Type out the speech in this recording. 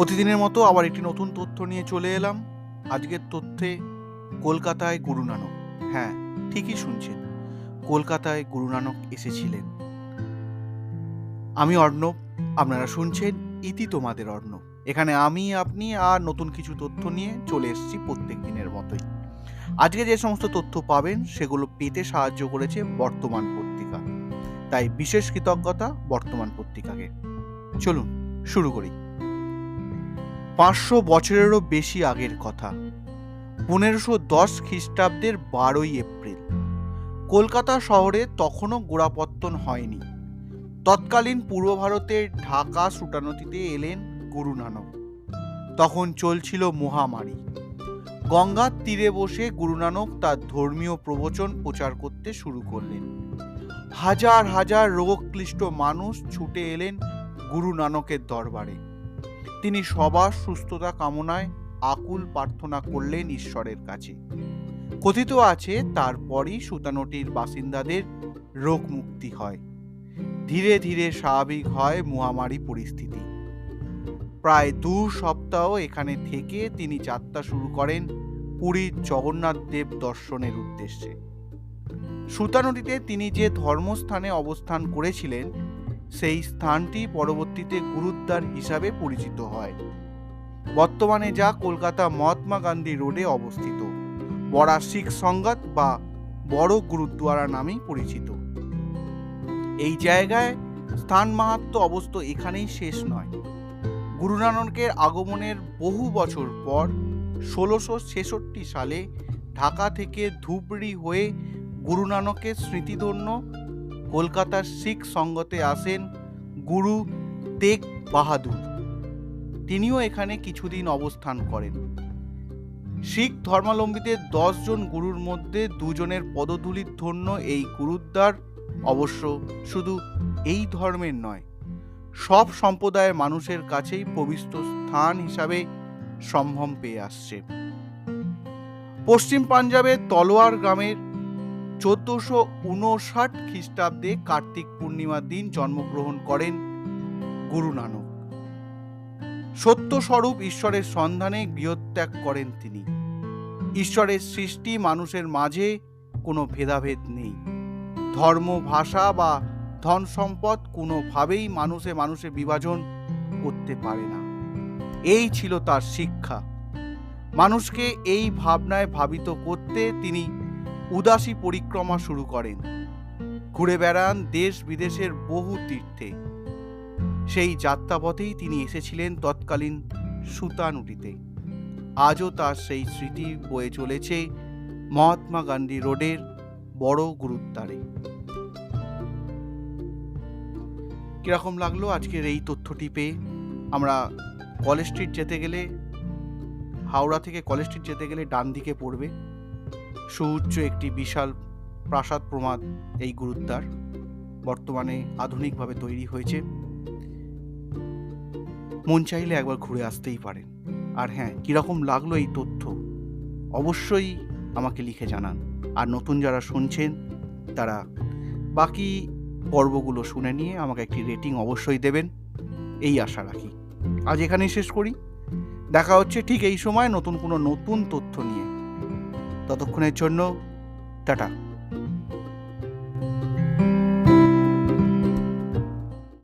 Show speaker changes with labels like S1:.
S1: প্রতিদিনের মতো আবার একটি নতুন তথ্য নিয়ে চলে এলাম। আজকের তথ্যে কলকাতায় গুরু নানক। হ্যাঁ ঠিকই শুনছেন। কলকাতায় গুরু নানক এসেছিলেন। আমি অর্ণব, আপনারা শুনছেন ইতি তোমাদের অর্ণব। এখানে আমি, আপনি আর নতুন কিছু তথ্য নিয়ে চলে এসেছি প্রত্যেক দিনের মতোই। আজকে যে সমস্ত তথ্য পাবেন, সেগুলো পেতে সাহায্য করেছে বর্তমান পত্রিকা। তাই বিশেষ কৃতজ্ঞতা বর্তমান পত্রিকাকে। চলুন, শুরু করি। পাঁচশো বছরেরও বেশি আগের কথা। পনেরোশো দশ খ্রিস্টাব্দের বারোই এপ্রিল। কলকাতা শহরে তখনও গোড়াপত্তন হয়নি। তৎকালীন পূর্ব ভারতের ঢাকা সুটানতিতে এলেন গুরু নানক তখন চলছিল মহামারী। গঙ্গার তীরে বসে গুরু নানক তার ধর্মীয় প্রবচন প্রচার করতে শুরু করলেন। হাজার হাজার রোগক্লিষ্ট মানুষ ছুটে এলেন গুরু নানকের দরবারে। তিনি সবার সুস্থতা কামনায় আকুল প্রার্থনা করলেন ঈশ্বরের কাছে। কথিত আছে, তারপরই সুতানটির বাসিন্দাদের রোগ মুক্তি হয়। ধীরে ধীরে স্বাভাবিক হয় মহামারী পরিস্থিতি। প্রায় দু সপ্তাহ এখানে থেকে তিনি যাত্রা শুরু করেন পুরীর জগন্নাথ দেব দর্শনের উদ্দেশ্যে। সুতানটিতে তিনি যে ধর্মস্থানে অবস্থান করেছিলেন সেই স্থানটি পরবর্তীতে গুরুদ্বার হিসাবে পরিচিত হয়। বর্তমানে যা কলকাতা মহাত্মা গান্ধী রোডে অবস্থিত। বড়া শিখ সংঘাত বা বড় গুরুদ্বারা নামেই পরিচিত। এই জায়গায় স্থান মাহাত্ম অবস্থ এখানেই শেষ নয়। গুরু নানকের আগমনের বহু বছর পর ষোলোশো ছেষট্টি সালে ঢাকা থেকে ধুবড়ি হয়ে গুরু নানকের স্মৃতিধন্য কলকাতার শিখ সঙ্গতে আসেন গুরু তেগ বাহাদুর। তিনিও এখানে কিছুদিন অবস্থান করেন। শিখ ধর্মাবলম্বীদের দশজন গুরুর মধ্যে দুজনের পদধূলির ধন্য এই গুরুদ্বার। অবশ্য শুধু এই ধর্মের নয়, সব সম্প্রদায়ের মানুষের কাছেই পবিত্র স্থান হিসাবে সম্ভ্রম পেয়ে আসছে। পশ্চিম পাঞ্জাবের তলোয়ার গ্রামের চোদ্দশো উনষাট খ্রিস্টাব্দে কার্তিক পূর্ণিমার দিন জন্মগ্রহণ করেন গুরু নানক। সত্যস্বরূপ ঈশ্বরের সন্ধানে গৃহত্যাগ করেন তিনি। ঈশ্বরের সৃষ্টি মানুষের মাঝে কোনো ভেদাভেদ নেই। ধর্ম, ভাষা বা ধন সম্পদ কোনোভাবেই মানুষে মানুষে বিভাজন করতে পারে না। এই ছিল তার শিক্ষা। মানুষকে এই ভাবনায় ভাবিত করতে তিনি উদাসী পরিক্রমা শুরু করেন। ঘুরে বেড়ান দেশ বিদেশের বহু তীর্থে। সেই যাত্রাপথেই তিনি এসেছিলেন তৎকালীন সুতানুটিতে। আজও তার সেই স্মৃতি বয়ে চলেছে মহাত্মা গান্ধী রোডের বড় গুরুত্বারে কীরকম লাগল আজকের এই তথ্যটি পেয়ে? আমরা কলেজ স্ট্রিট যেতে গেলে, হাওড়া থেকে কলেজ স্ট্রিট যেতে গেলে ডান দিকে পড়বে। সুউচ্চ একটি বিশাল প্রাসাদ প্রমাদ এই গুরুদ্বার বর্তমানে আধুনিকভাবে তৈরি হয়েছে। মন চাইলে একবার ঘুরে আসতেই পারেন। আর হ্যাঁ কীরকম লাগল এই তথ্য, অবশ্যই আমাকে লিখে জানান। আর নতুন যারা শুনছেন, তারা বাকি পর্বগুলো শুনে নিয়ে আমাকে একটি রেটিং অবশ্যই দেবেন। এই আশা রাখি। আজ এখানেই শেষ করি। দেখা হচ্ছে ঠিক এই সময় নতুন কোনো নতুন তথ্য নিয়ে। ততক্ষণের জন্য টাটা।